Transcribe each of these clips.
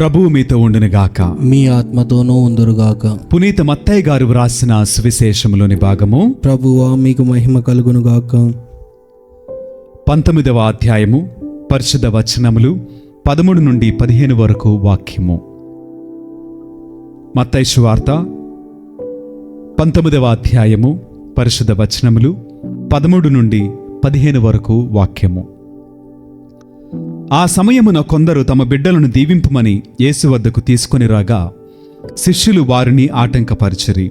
ప్రభువు మీతో ఉండునుగాక మీ ఆత్మతోనూ ఉందురుగాక పునీత మత్తయ్య గారు వ్రాసిన సువిశేషములోని భాగము. ప్రభువా మీకు మహిమ కలుగునుగాక పంతొమ్మిదవ అధ్యాయము పరిశుద్ధ వచనములు పదమూడు నుండి పదిహేను వరకు వాక్యము. మత్తయి వార్త పంతొమ్మిదవ అధ్యాయము పరిశుద్ధ వచనములు పదమూడు నుండి పదిహేను వరకు వాక్యము. ఆ సమయమున కొందరు తమ బిడ్డలను దీవింపుమని యేసు వద్దకు తీసుకొని రాగా శిష్యులు వారిని ఆటంకపరిచిరి.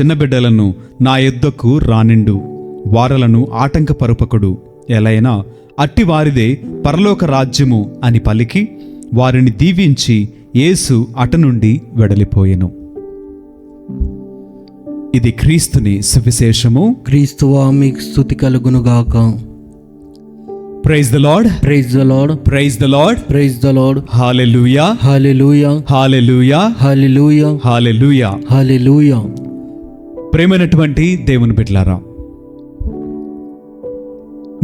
చిన్న బిడ్డలను నా ఎద్దకు రానిండు వారలను ఆటంకపరుపకుడు. ఎలైనా అట్టి వారిదే పరలోక రాజ్యము అని పలికి వారిని దీవించి యేసు అట నుండి వెడలిపోయెను. ఇది క్రీస్తుని సువిశేషము. క్రీస్తువా మీకు స్థుతి కలుగునుగాక. Praise the lord praise the lord praise the lord praise the lord hallelujah hallelujah hallelujah hallelujah hallelujah hallelujah ప్రేమైనటువంటి దేవుని బిడ్డలారా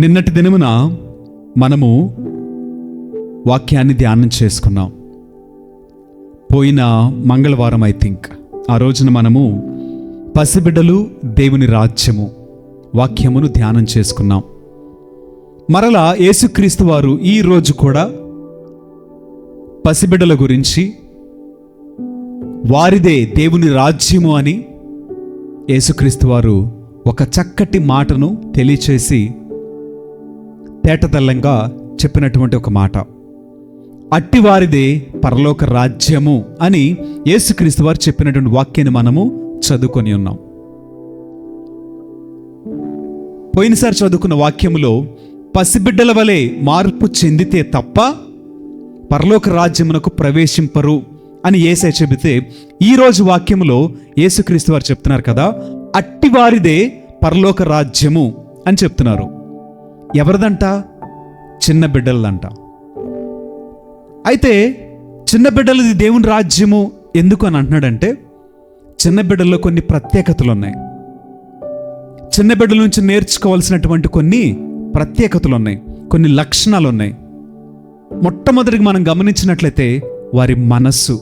నిన్నటి దినమున మనము వాక్యాన్ని ధ్యానం చేసుకున్నాం. పోయిన మంగళవారం ఐ థింక్ ఆ రోజున మనము పసిబిడ్డలు దేవుని రాజ్యము వాక్యమును ధ్యానం చేసుకున్నాం. మరలా యేసుక్రీస్తు వారు ఈ రోజు కూడా పసిబిడ్డల గురించి వారిదే దేవుని రాజ్యము అని యేసుక్రీస్తు వారు ఒక చక్కటి మాటను తెలియచేసి తేటతెల్లంగా చెప్పినటువంటి ఒక మాట. అట్టివారిదే పరలోక రాజ్యము అని యేసుక్రీస్తు వారు చెప్పినటువంటి వాక్యాన్ని మనము చదువుకొని ఉన్నాం. పోయినసారి చదువుకున్న వాక్యములో పసిబిడ్డల వలె మార్పు చెందితే తప్ప పరలోక రాజ్యమునకు ప్రవేశింపరు అని ఏసై చెబితే ఈ రోజు వాక్యములో యేసుక్రీస్తు వారు చెప్తున్నారు కదా అట్టివారిదే పరలోక రాజ్యము అని చెప్తున్నారు. ఎవరిదంట? చిన్న బిడ్డలదంట. అయితే చిన్న బిడ్డలది దేవుని రాజ్యము ఎందుకు అని అంటున్నాడంటే చిన్న బిడ్డల్లో కొన్ని ప్రత్యేకతలు ఉన్నాయి చిన్న బిడ్డల నుంచి నేర్చుకోవాల్సినటువంటి కొన్ని ప్రత్యేకతలు ఉన్నాయి కొన్ని లక్షణాలు ఉన్నాయి మొట్టమొదటిగా మనం గమనించినట్లయితే వారి మనస్సు.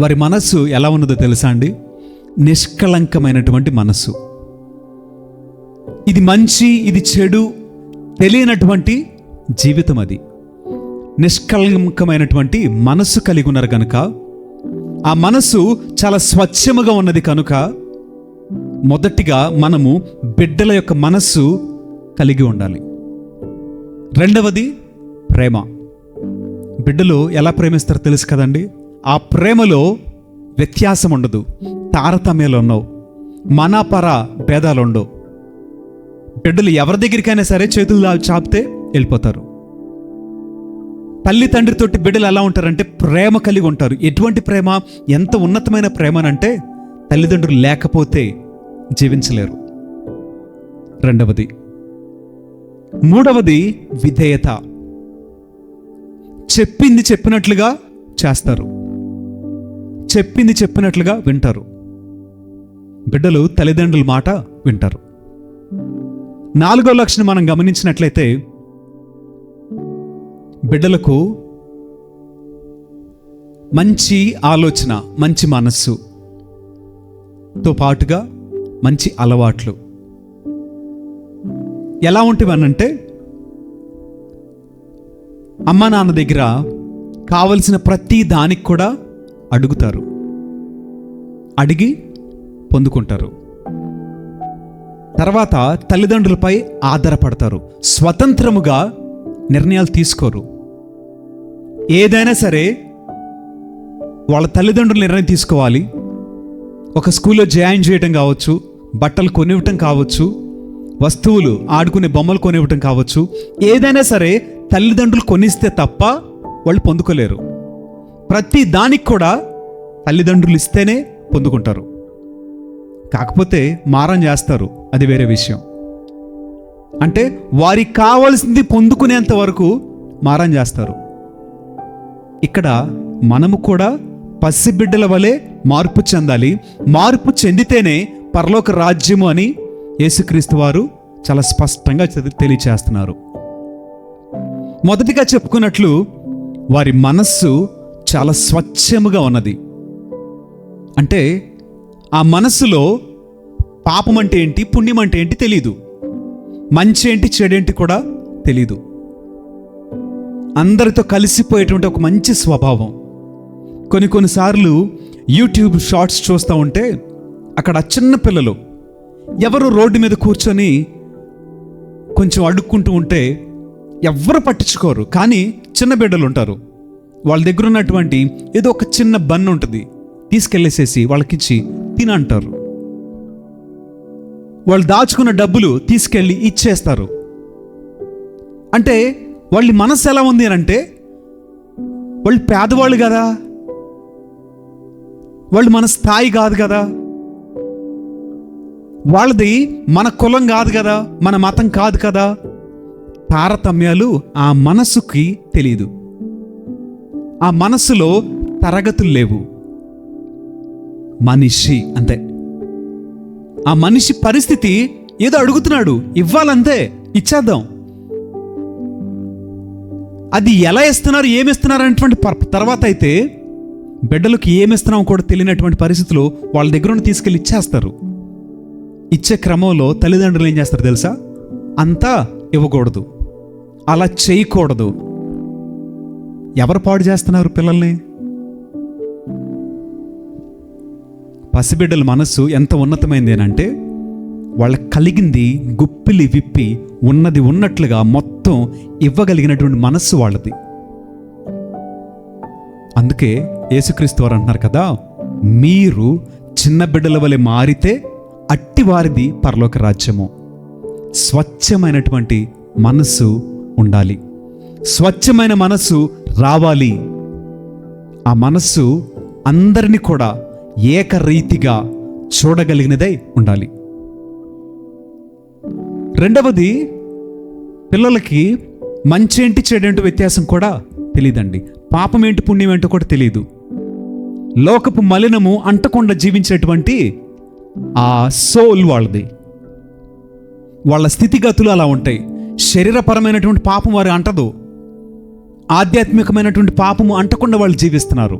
వారి మనస్సు ఎలా ఉన్నదో తెలుసా అండి? నిష్కళంకమైనటువంటి మనస్సు. ఇది మంచి ఇది చెడు తెలియనటువంటి జీవితం అది. నిష్కళంకమైనటువంటి మనస్సు కలిగి ఉన్నారు కనుక ఆ మనస్సు చాలా స్వచ్ఛముగా ఉన్నది కనుక మొదటిగా మనము బిడ్డల యొక్క మనస్సు కలిగి ఉండాలి. రెండవది ప్రేమ. బిడ్డలు ఎలా ప్రేమిస్తారో తెలుసు కదండి? ఆ ప్రేమలో వ్యత్యాసం ఉండదు. తారతమ్యాలు ఉండవు. మనాపర భేదాలు ఉండవు. బిడ్డలు ఎవరి దగ్గరికైనా సరే చేతులు చాపితే వెళ్ళిపోతారు. తల్లి తండ్రితోటి బిడ్డలు ఎలా ఉంటారంటే ప్రేమ కలిగి ఉంటారు. ఎటువంటి ప్రేమ? ఎంత ఉన్నతమైన ప్రేమనంటే తల్లిదండ్రులు లేకపోతే జీవించలేరు. రెండవది మూడవది విధేయత. చెప్పింది చెప్పినట్లుగా చేస్తారు. చెప్పింది చెప్పినట్లుగా వింటారు. బిడ్డలు తల్లిదండ్రుల మాట వింటారు. నాలుగో లక్షణం మనం గమనించినట్లయితే బిడ్డలకు మంచి ఆలోచన మంచి మనస్సుతో పాటుగా మంచి అలవాట్లు ఎలా ఉంటేవనంటే అమ్మ నాన్న దగ్గర కావలసిన ప్రతి దానికి కూడా అడుగుతారు. అడిగి పొందుకుంటారు. తర్వాత తల్లిదండ్రులపై ఆధారపడతారు. స్వతంత్రముగా నిర్ణయాలు తీసుకోరు. ఏదైనా సరే వాళ్ళ తల్లిదండ్రులు నిర్ణయం తీసుకోవాలి. ఒక స్కూల్లో జాయిన్ చేయటం కావచ్చు బట్టలు కొనివ్వటం కావచ్చు వస్తువులు ఆడుకునే బొమ్మలు కొనివ్వటం కావచ్చు. ఏదైనా సరే తల్లిదండ్రులు కొనిస్తే తప్ప వాళ్ళు పొందుకోలేరు. ప్రతి దానికి కూడా తల్లిదండ్రులు ఇస్తేనే పొందుకుంటారు. కాకపోతే మారం చేస్తారు. అది వేరే విషయం. అంటే వారికి కావాల్సింది పొందుకునేంత వరకు మారం చేస్తారు. ఇక్కడ మనము కూడా పసిబిడ్డల వలె మార్పు చెందాలి. మార్పు చెందితేనే పరలోక రాజ్యము అని యేసుక్రీస్తు వారు చాలా స్పష్టంగా తెలియచేస్తున్నారు. మొదటిగా చెప్పుకున్నట్లు వారి మనస్సు చాలా స్వచ్ఛముగా ఉన్నది. అంటే ఆ మనస్సులో పాపం అంటే ఏంటి పుణ్యం అంటే ఏంటి తెలీదు. మంచి ఏంటి చెడేంటి కూడా తెలీదు. అందరితో కలిసిపోయేటువంటి ఒక మంచి స్వభావం. కొన్ని కొన్నిసార్లు యూట్యూబ్ షార్ట్స్ చూస్తూ ఉంటే అక్కడ చిన్న పిల్లలు ఎవరు రోడ్డు మీద కూర్చొని కొంచెం అడుక్కుంటూ ఉంటే ఎవ్వరు పట్టించుకోరు. కానీ చిన్న బిడ్డలు ఉంటారు. వాళ్ళ దగ్గర ఉన్నటువంటి ఏదో ఒక చిన్న బన్ ఉంటుంది. తీసుకెళ్ళేసేసి వాళ్ళకిచ్చి తినంటారు. వాళ్ళు దాచుకున్న డబ్బులు తీసుకెళ్ళి ఇచ్చేస్తారు. అంటే వాళ్ళ మనసు ఎలా ఉంది అని అంటే వాళ్ళు పేదవాళ్ళు కదా. వాళ్ళు మన స్థాయి కాదు కదా. వాళ్ళది మన కులం కాదు కదా మన మతం కాదు కదా. తారతమ్యాలు ఆ మనసుకి తెలియదు ఆ మనసులో తరగతులు లేవు. మనిషి అంతే. ఆ మనిషి పరిస్థితి ఏదో అడుగుతున్నాడు ఇవ్వాలంతే ఇచ్చేద్దాం. అది ఎలా ఇస్తున్నారు ఏమి ఇస్తున్నారు అనేటువంటి పర్- తర్వాత అయితే బిడ్డలకు ఏమిస్తున్నాం కూడా తెలియనటువంటి పరిస్థితులు వాళ్ళ దగ్గర నుండి తీసుకెళ్ళి ఇచ్చేస్తారు. ఇచ్చే క్రమంలో తల్లిదండ్రులు ఏం చేస్తారు తెలుసా? అంతా ఇవ్వకూడదు. అలా చేయకూడదు. ఎవరు పాడు చేస్తున్నారు పిల్లల్ని? పసిబిడ్డల మనస్సు ఎంత ఉన్నతమైంది అంటే వాళ్ళకి కలిగింది గుప్పిలి విప్పి ఉన్నది ఉన్నట్లుగా మొత్తం ఇవ్వగలిగినటువంటి మనస్సు వాళ్ళది. అందుకే యేసుక్రీస్తు వారు అంటున్నారు కదా మీరు చిన్న బిడ్డల వలె మారితే అట్టివారిది పరలోక రాజ్యము. స్వచ్ఛమైనటువంటి మనస్సు ఉండాలి. స్వచ్ఛమైన మనస్సు రావాలి. ఆ మనస్సు అందరినీ కూడా ఏకరీతిగా చూడగలిగినదై ఉండాలి. రెండవది పిల్లలకి మంచి ఏంటి చెడేంటి వ్యత్యాసం కూడా తెలియదండి పాపం ఏంటి పుణ్యం ఏంటో కూడా తెలియదు లోకపు మలినము అంటకుండా జీవించేటువంటి ఆ సోల్ వాళ్ళది. వాళ్ళ స్థితిగతులు అలా ఉంటాయి. శరీరపరమైనటువంటి పాపం వారు అంటదు. ఆధ్యాత్మికమైనటువంటి పాపము అంటకుండా వాళ్ళు జీవిస్తున్నారు.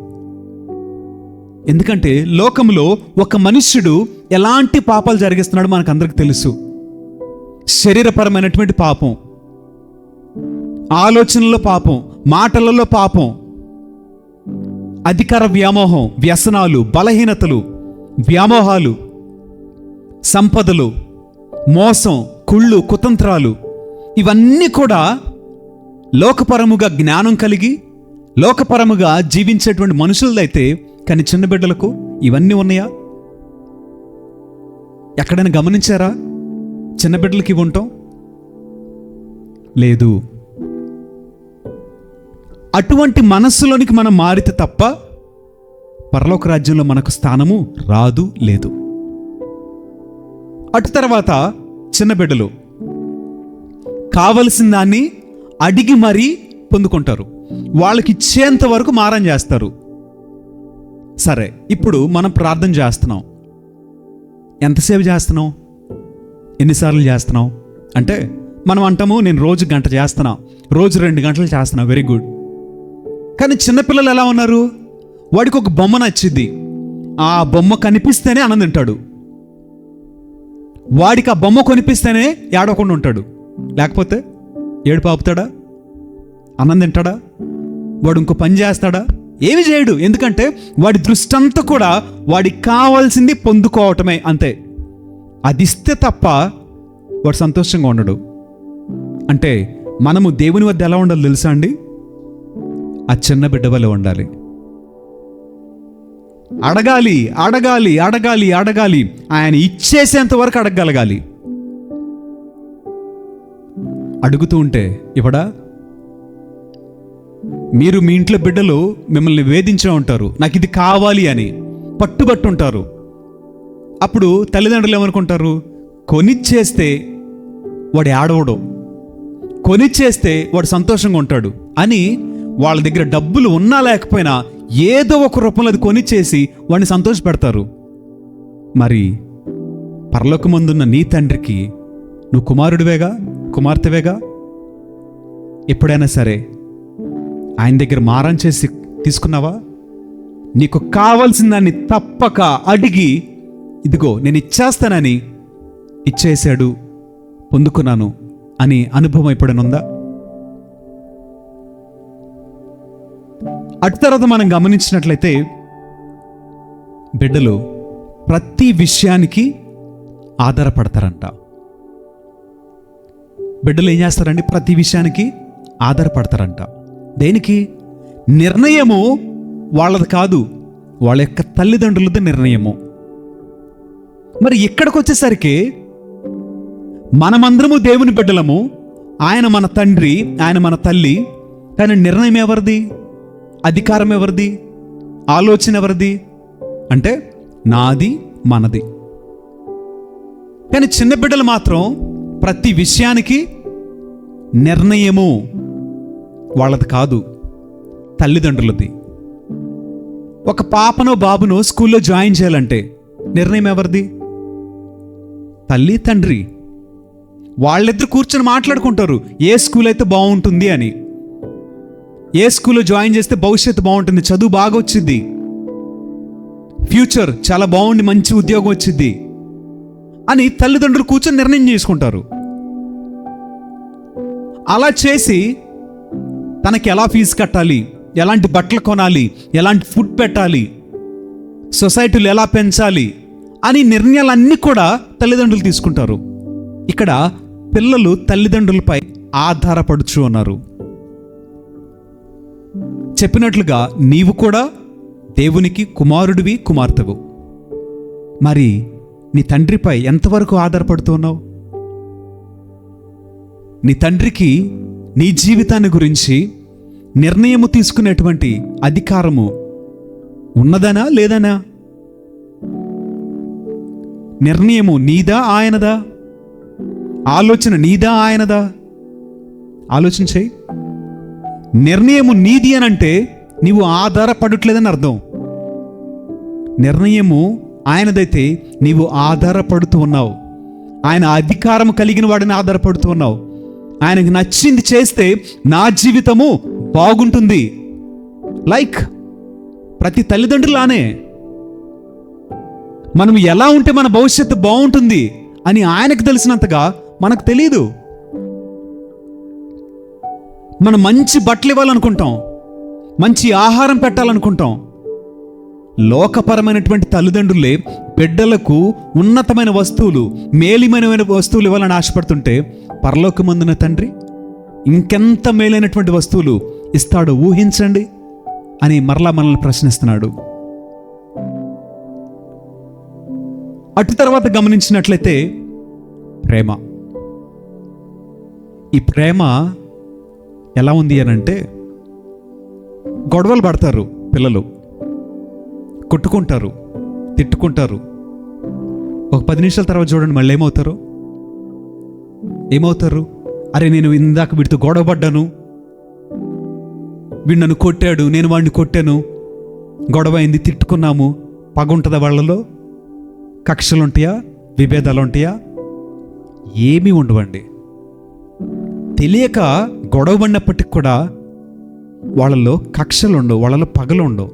ఎందుకంటే లోకంలో ఒక మనుష్యుడు ఎలాంటి పాపాలు జరిగిస్తున్నాడో మనకు అందరికి తెలుసు. శరీరపరమైనటువంటి పాపం ఆలోచనలో పాపం మాటలలో పాపం అధికార వ్యామోహం వ్యసనాలు బలహీనతలు వ్యామోహాలు సంపదలు మోసం కుళ్ళు కుతంత్రాలు ఇవన్నీ కూడా లోకపరముగా జ్ఞానం కలిగి లోకపరముగా జీవించేటువంటి మనుషులదైతే కానీ చిన్న బిడ్డలకు ఇవన్నీ ఉన్నాయా? ఎక్కడైనా గమనించారా? చిన్న బిడ్డలకి ఇవి ఉంటాం? లేదు. అటువంటి మనస్సులోనికి మనం మారితే తప్ప పరలోక రాజ్యంలో మనకు స్థానము రాదు లేదు. అటు తర్వాత చిన్న బిడ్డలు. కావలసిన దాన్ని అడిగి మరీ పొందుకుంటారు. వాళ్ళకి ఇచ్చేంత వరకు మారం చేస్తారు. సరే ఇప్పుడు మనం ప్రార్థన చేస్తున్నాం. ఎంతసేపు చేస్తున్నాం ఎన్నిసార్లు చేస్తున్నాం అంటే మనం అంటాము నేను రోజు గంట చేస్తున్నా. రోజు రెండు గంటలు చేస్తున్నా వెరీ గుడ్ కానీ చిన్నపిల్లలు ఎలా ఉన్నారు? వాడికి ఒక బొమ్మ నచ్చింది. ఆ బొమ్మ కనిపిస్తేనే ఆనందింటాడు వాడికి ఆ బొమ్మ కొనిపిస్తేనే ఏడవకుండా ఉంటాడు. లేకపోతే ఏడు పాపుతాడా అన్నం తింటాడా? వాడు ఇంకో పని చేస్తాడా? ఏమి చేయడు. ఎందుకంటే వాడి దృష్టి అంతా కూడా వాడికి కావాల్సింది పొందుకోవటమే అంతే. అది ఇస్తే తప్ప వాడు సంతోషంగా ఉండడు. అంటే మనము దేవుని వద్ద ఎలా ఉండాలి తెలుసా అండి? ఆ చిన్న బిడ్డ వల్ల ఉండాలి. అడగాలి అడగాలి అడగాలి అడగాలి. ఆయన ఇచ్చేసేంత వరకు అడగగలగాలి. అడుగుతూ ఉంటే ఇవడా మీరు మీ ఇంట్లో బిడ్డలు మిమ్మల్ని వేధించే ఉంటారు. నాకు ఇది కావాలి అని పట్టుబట్టుంటారు. అప్పుడు తల్లిదండ్రులు ఏమనుకుంటారు? కొనిచ్చేస్తే వాడు ఆడవడు కొనిచ్చేస్తే వాడు సంతోషంగా ఉంటాడు అని వాళ్ళ దగ్గర డబ్బులు ఉన్నా లేకపోయినా ఏదో ఒక రూపంలో అది కొనిచ్చేసి వాడిని సంతోషపెడతారు. మరి పరలోకమందున్న నీ తండ్రికి నువ్వు కుమారుడివేగా కుమార్తెవేగా? ఎప్పుడైనా సరే ఆయన దగ్గర మారం చేసి తీసుకున్నావా? నీకు కావాల్సిన దాన్ని తప్పక అడిగి ఇదిగో నేను ఇచ్చేస్తానని ఇచ్చేశాడు పొందుకున్నాను అని అనుభవం ఎప్పుడైనా ఉందా? అటు తర్వాత మనం గమనించినట్లయితే బిడ్డలు ప్రతి విషయానికి ఆధారపడతారంట. బిడ్డలు ఏం చేస్తారండి? ప్రతి విషయానికి ఆధారపడతారంట. దేనికి? నిర్ణయము వాళ్ళది కాదు. వాళ్ళ యొక్క తల్లిదండ్రులది నిర్ణయము. మరి ఇక్కడికి వచ్చేసరికి మనమందరము దేవుని బిడ్డలము. ఆయన మన తండ్రి ఆయన మన తల్లి. కానీ నిర్ణయం ఎవరిది? అధికారం ఎవరిది? ఆలోచన ఎవరిది? అంటే నాది మనది. కానీ చిన్న బిడ్డలు మాత్రం ప్రతి విషయానికి నిర్ణయము వాళ్ళది కాదు తల్లిదండ్రులది. ఒక పాపనో బాబునో స్కూల్లో జాయిన్ చేయాలంటే నిర్ణయం ఎవరిది? తల్లి తండ్రి. వాళ్ళిద్దరు కూర్చొని మాట్లాడుకుంటారు ఏ స్కూల్ అయితే బాగుంటుంది అని. ఏ స్కూల్లో జాయిన్ చేస్తే భవిష్యత్తు బాగుంటుంది? చదువు బాగా వచ్చింది. ఫ్యూచర్ చాలా బాగుండి మంచి ఉద్యోగం వచ్చింది అని తల్లిదండ్రులు కూర్చొని నిర్ణయం చేసుకుంటారు. అలా చేసి తనకి ఎలా ఫీజు కట్టాలి? ఎలాంటి బట్టలు కొనాలి? ఎలాంటి ఫుడ్ పెట్టాలి? సొసైటీలు ఎలా పెంచాలి? అని నిర్ణయాలన్నీ కూడా తల్లిదండ్రులు తీసుకుంటారు. ఇక్కడ పిల్లలు తల్లిదండ్రులపై ఆధారపడుచు అన్నారు చెప్పినట్లుగా నీవు కూడా దేవునికి కుమారుడివి కుమార్తెవు. మరి నీ తండ్రిపై ఎంతవరకు ఆధారపడుతున్నావు? నీ తండ్రికి నీ జీవితాన్ని గురించి నిర్ణయము తీసుకునేటువంటి అధికారము ఉన్నదనా లేదనా? నిర్ణయము నీదా ఆయనదా? ఆలోచన నీదా ఆయనదా? ఆలోచించేయి నిర్ణయము నీది అని అంటే నీవు ఆధారపడట్లేదని అర్థం. నిర్ణయము ఆయనదైతే నీవు ఆధారపడుతూ ఉన్నావు. ఆయన అధికారం కలిగిన వాడిని ఆధారపడుతూ ఉన్నావు. ఆయనకు నచ్చింది చేస్తే నా జీవితము బాగుంటుంది. లైక్ ప్రతి తల్లిదండ్రులానే మనం ఎలా ఉంటే మన భవిష్యత్తు బాగుంటుంది అని ఆయనకు తెలిసినంతగా మనకు తెలియదు మనం మంచి బట్టలు ఇవ్వాలనుకుంటాం. మంచి ఆహారం పెట్టాలనుకుంటాం. లోకపరమైనటువంటి తల్లిదండ్రులే బిడ్డలకు ఉన్నతమైన వస్తువులు మేలిమైన వస్తువులు ఇవ్వాలని ఆశపడుతుంటే పరలోకమందున తండ్రి ఇంకెంత మేలైనటువంటి వస్తువులు ఇస్తాడో ఊహించండి అని మరలా మనల్ని ప్రశ్నిస్తున్నాడు. అటు తర్వాత గమనించినట్లయితే ప్రేమ. ఈ ప్రేమ ఎలా ఉంది అని అంటే గొడవలు పడతారు పిల్లలు కొట్టుకుంటారు తిట్టుకుంటారు. ఒక పది నిమిషాల తర్వాత చూడండి మళ్ళీ ఏమవుతారు? ఏమవుతారు? అరే నేను ఇందాక వీడితో గొడవ పడ్డాను. వీడు నన్ను కొట్టాడు నేను వాడిని కొట్టాను. గొడవ అయింది తిట్టుకున్నాము. పగ ఉంటుందా వాళ్ళలో? కక్షలు ఉంటాయా విభేదాలు ఉంటాయా ఏమీ ఉండవండి. తెలియక గొడవ పడినప్పటికి కూడా వాళ్ళలో కక్షలు ఉండవు వాళ్ళలో పగలు ఉండవు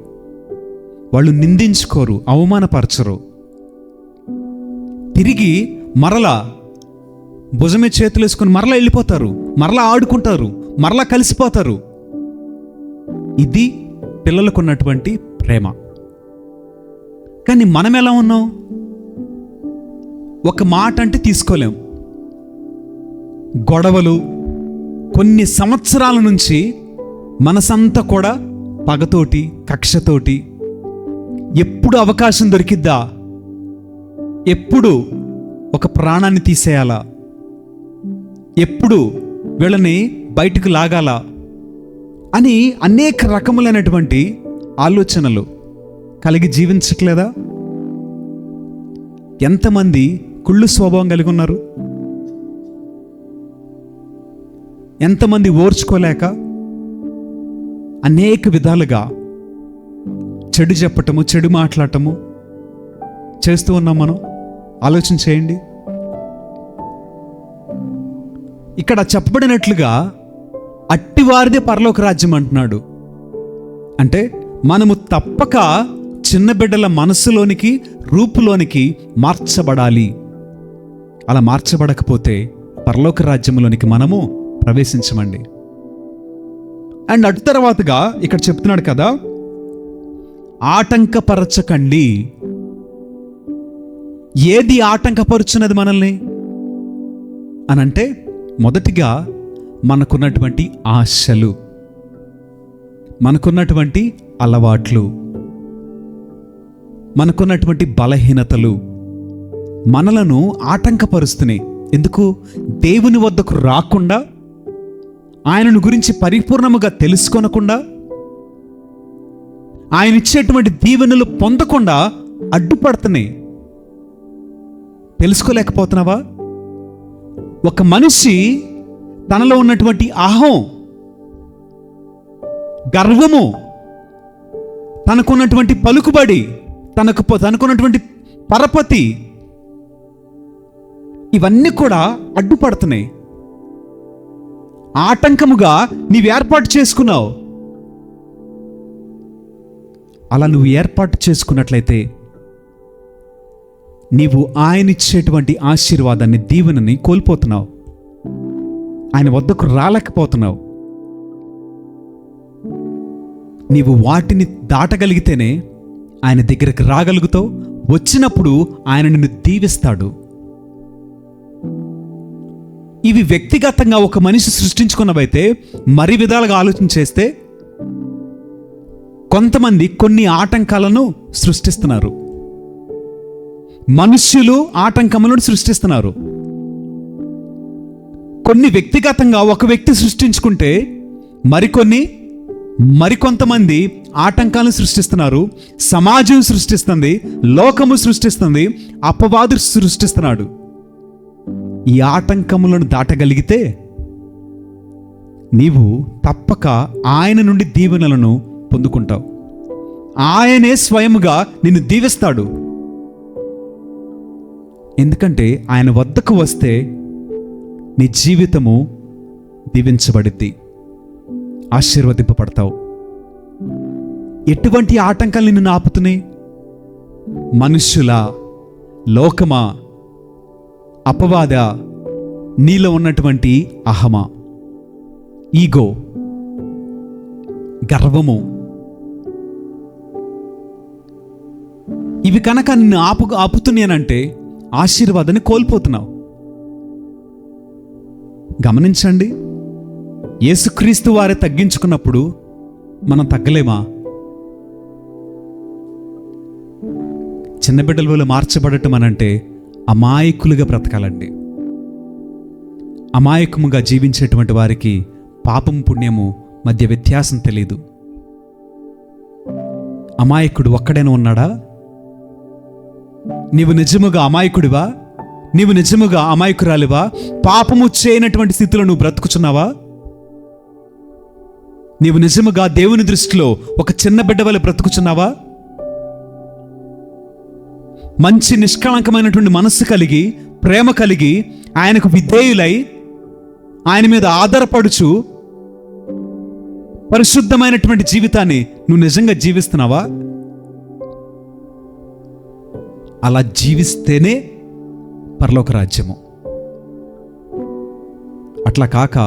వాళ్ళు నిందించుకోరు అవమానపరచరు. తిరిగి మరలా భుజమే చేతులు వేసుకొని మరలా వెళ్ళిపోతారు మరలా ఆడుకుంటారు మరలా కలిసిపోతారు. ఇది పిల్లలకు ఉన్నటువంటి ప్రేమ. కానీ మనం ఎలా ఉన్నాం? ఒక మాట అంటే తీసుకోలేం. గొడవలు కొన్ని సంవత్సరాల నుంచి మనసంతా కూడా పగతోటి కక్షతోటి ఎప్పుడు అవకాశం దొరికిద్దా? ఎప్పుడు ఒక ప్రాణాన్ని తీసేయాలా? ఎప్పుడు వీళ్ళని బయటకు లాగాలా? అని అనేక రకములైనటువంటి ఆలోచనలు కలిగి జీవించట్లేదా? ఎంతమంది కుళ్ళు స్వభావం కలిగి ఉన్నారు? ఎంతమంది ఓర్చుకోలేక అనేక విధాలుగా చెడు చెప్పటము చెడు మాట్లాడటము చేస్తూ ఉన్నాం మనం. ఆలోచన చేయండి. ఇక్కడ చెప్పబడినట్లుగా అట్టివారిదే పరలోక రాజ్యం అంటున్నాడు. అంటే మనము తప్పక చిన్న బిడ్డల మనస్సులోనికి రూపులోనికి మార్చబడాలి. అలా మార్చబడకపోతే పరలోక రాజ్యంలోనికి మనము ప్రవేశించమండి. అండ్ అటు తర్వాతగా ఇక్కడ చెప్తున్నాడు కదా ఆటంకపరచకండి. ఏది ఆటంకపరుచున్నది మనల్ని? అనంటే మొదటిగా మనకున్నటువంటి ఆశలు మనకున్నటువంటి అలవాట్లు మనకున్నటువంటి బలహీనతలు మనలను ఆటంకపరుస్తున్నాయి. ఎందుకు? దేవుని వద్దకు రాకుండా ఆయనను గురించి పరిపూర్ణముగా తెలుసుకొనకుండా ఆయన ఇచ్చేటువంటి దీవెనలు పొందకుండా అడ్డుపడుతున్నాయి. తెలుసుకోలేకపోతున్నావా? ఒక మనిషి తనలో ఉన్నటువంటి అహం గర్వము తనకున్నటువంటి పలుకుబడి తనకు తనకున్నటువంటి పరపతి ఇవన్నీ కూడా అడ్డుపడుతున్నాయి. ఆటంకముగా నీవు ఏర్పాటు చేసుకున్నావు. అలా నువ్వు ఏర్పాటు చేసుకున్నట్లయితే నీవు ఆయన ఇచ్చేటువంటి ఆశీర్వాదాన్ని దీవెనని కోల్పోతున్నావు. ఆయన వద్దకు రాలేకపోతున్నావు. నీవు వాటిని దాటగలిగితేనే ఆయన దగ్గరకు రాగలుగుతావు. వచ్చినప్పుడు ఆయన నిన్ను దీవిస్తాడు. ఇవి వ్యక్తిగతంగా ఒక మనిషి సృష్టించుకున్నవైతే మరి విధాలుగా ఆలోచన చేస్తే కొంతమంది కొన్ని ఆటంకాలను సృష్టిస్తున్నారు. మనుష్యులు ఆటంకములను సృష్టిస్తున్నారు. కొన్ని వ్యక్తిగతంగా ఒక వ్యక్తి సృష్టించుకుంటే మరికొన్ని మరికొంతమంది ఆటంకాలను సృష్టిస్తున్నారు. సమాజం సృష్టిస్తుంది లోకము సృష్టిస్తుంది అపవాదు సృష్టిస్తున్నాడు. ఈ ఆటంకములను దాటగలిగితే నీవు తప్పక ఆయన నుండి దీవెనలను పొందుకుంటావు. ఆయనే స్వయముగా నిన్ను దీవిస్తాడు. ఎందుకంటే ఆయన వద్దకు వస్తే నీ జీవితము దీవించబడిద్ది. ఆశీర్వదింపబడతావు. ఎటువంటి ఆటంకాలు నిన్ను ఆపుతున్నాయి? మనుష్యుల లోకమా అపవాద నీలో ఉన్నటువంటి అహమ ఈగో గర్వము. ఇవి కనుక నిన్ను ఆపు ఆపుతున్నాయనంటే ఆశీర్వాదాన్ని కోల్పోతున్నావు. గమనించండి యేసుక్రీస్తు వారే తగ్గించుకున్నప్పుడు మనం తగ్గలేమా? చిన్న బిడ్డల వల్ల మార్చబడటం అనంటే అమాయకులుగా బ్రతకాలండి. అమాయకముగా జీవించేటువంటి వారికి పాపం పుణ్యము మధ్య వ్యత్యాసం తెలియదు అమాయకుడు ఒక్కడైనా ఉన్నాడా? నీవు నిజముగా అమాయకుడివా? నీవు నిజముగా అమాయకురాలివా? పాపము చేయనటువంటి స్థితిలో నువ్వు బ్రతుకుచున్నావా? నీవు నిజముగా దేవుని దృష్టిలో ఒక చిన్న బిడ్డ వల్ల బ్రతుకుచున్నావా? మంచి నిష్కళంకమైనటువంటి మనస్సు కలిగి ప్రేమ కలిగి ఆయనకు విధేయులై ఆయన మీద ఆధారపడుచు పరిశుద్ధమైనటువంటి జీవితాన్ని నువ్వు నిజంగా జీవిస్తున్నావా? అలా జీవిస్తేనే పరలోక రాజ్యము. అట్లా కాక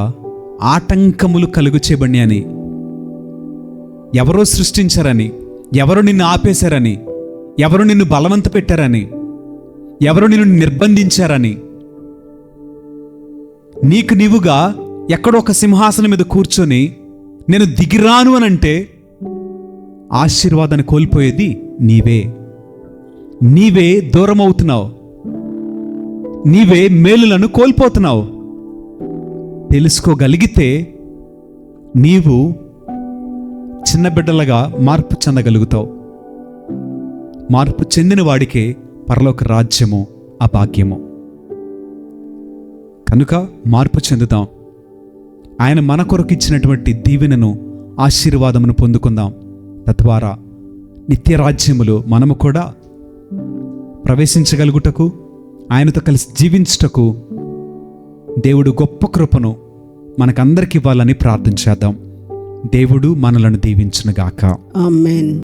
ఆటంకములు కలుగు చేయబడి అని ఎవరో సృష్టించారని ఎవరు నిన్ను ఆపేశారని ఎవరు నిన్ను బలవంత పెట్టారని? ఎవరు నిన్ను నిర్బంధించారని? నీకు నీవుగా ఎక్కడో ఒక సింహాసనం మీద కూర్చొని నేను దిగిరాను అనంటే ఆశీర్వాదాన్ని కోల్పోయేది నీవే. నీవే దూరం అవుతున్నావు నీవే మేలులను కోల్పోతున్నావు. తెలుసుకోగలిగితే నీవు చిన్న బిడ్డలుగా మార్పు చెందగలుగుతావు. మార్పు చెందిన వాడికే పరలోక రాజ్యము ఆ భాగ్యము కనుక మార్పు చెందుదాం. ఆయన మన కొరకు ఇచ్చినటువంటి దీవెనను ఆశీర్వాదమును పొందుకుందాం. తద్వారా నిత్య రాజ్యములు మనము కూడా ప్రవేశించగలుగుటకు ఆయనతో కలిసి జీవించుటకు దేవుడు గొప్ప కృపను మనకందరికి ఇవ్వాలని ప్రార్థన చేద్దాం. దేవుడు మనలను దీవించునుగాక. ఆమెన్.